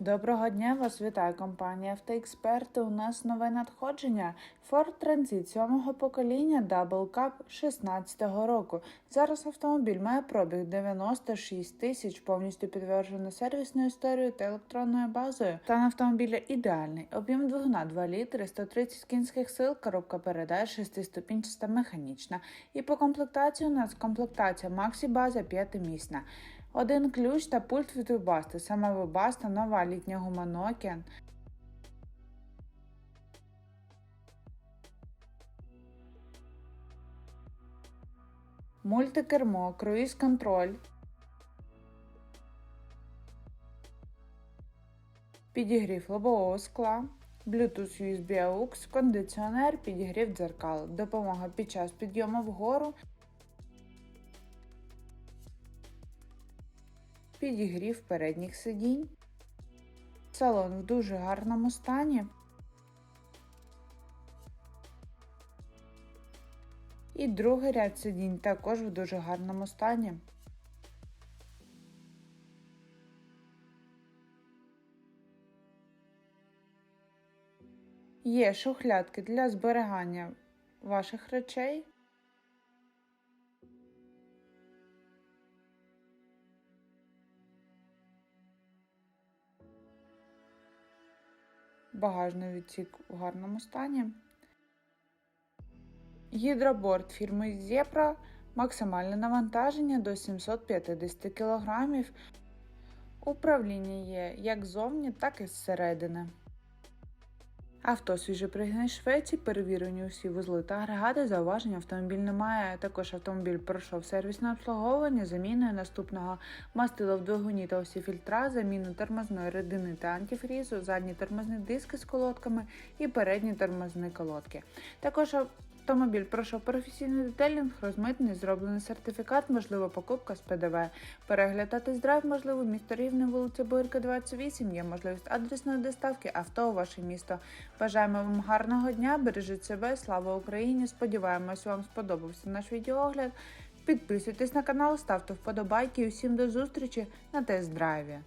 Доброго дня, вас вітає компанія Автоексперти. У нас нове надходження Ford Transit 7 покоління Double Cup 16 року. Зараз автомобіль має пробіг 96 тисяч, повністю підтверджено сервісною історією та електронною базою. Стан автомобіля ідеальний. Об'єм двигуна 2 літри, 130 кінських сил, коробка передач, 6-ступінчаста механічна. І по комплектації у нас комплектація Maxi база 5-місна. Один ключ та пульт від Webaста. Саме Webaста нова літня гума Nokia. Мультикермо, круїз контроль. Підігрів лобового скла. Bluetooth USB AUX, кондиціонер, підігрів дзеркал, допомога під час підйому вгору, підігрів передніх сидінь. Салон в дуже гарному стані. І другий ряд сидінь також в дуже гарному стані. Є шухлядки для зберігання ваших речей. Багажний відсік у гарному стані. Гідроборд фірми Zebra Максимальне навантаження до 750 кг. Управління є як ззовні, так і зсередини. Авто свіжепригнаний Швеції, перевірені усі вузли та агрегати, зауважень автомобіль немає. Також автомобіль пройшов сервісне обслуговування, заміною наступного мастила в двигуні та усі фільтра, заміну тормозної рідини та антифрізу, задні тормозні диски з колодками і передні тормозні колодки. Також Автомобіль пройшов професійний детелінг, розмитний, зроблений сертифікат, можлива покупка з ПДВ. Переглядати драйв можливо місто Рівне, вулиця Боярка, 28. Є можливість адресної доставки авто у ваше місто. Бажаємо вам гарного дня, бережіть себе, слава Україні! Сподіваємось, вам сподобався наш відеоогляд. Підписуйтесь на канал, ставте вподобайки і усім до зустрічі на тест-драйві.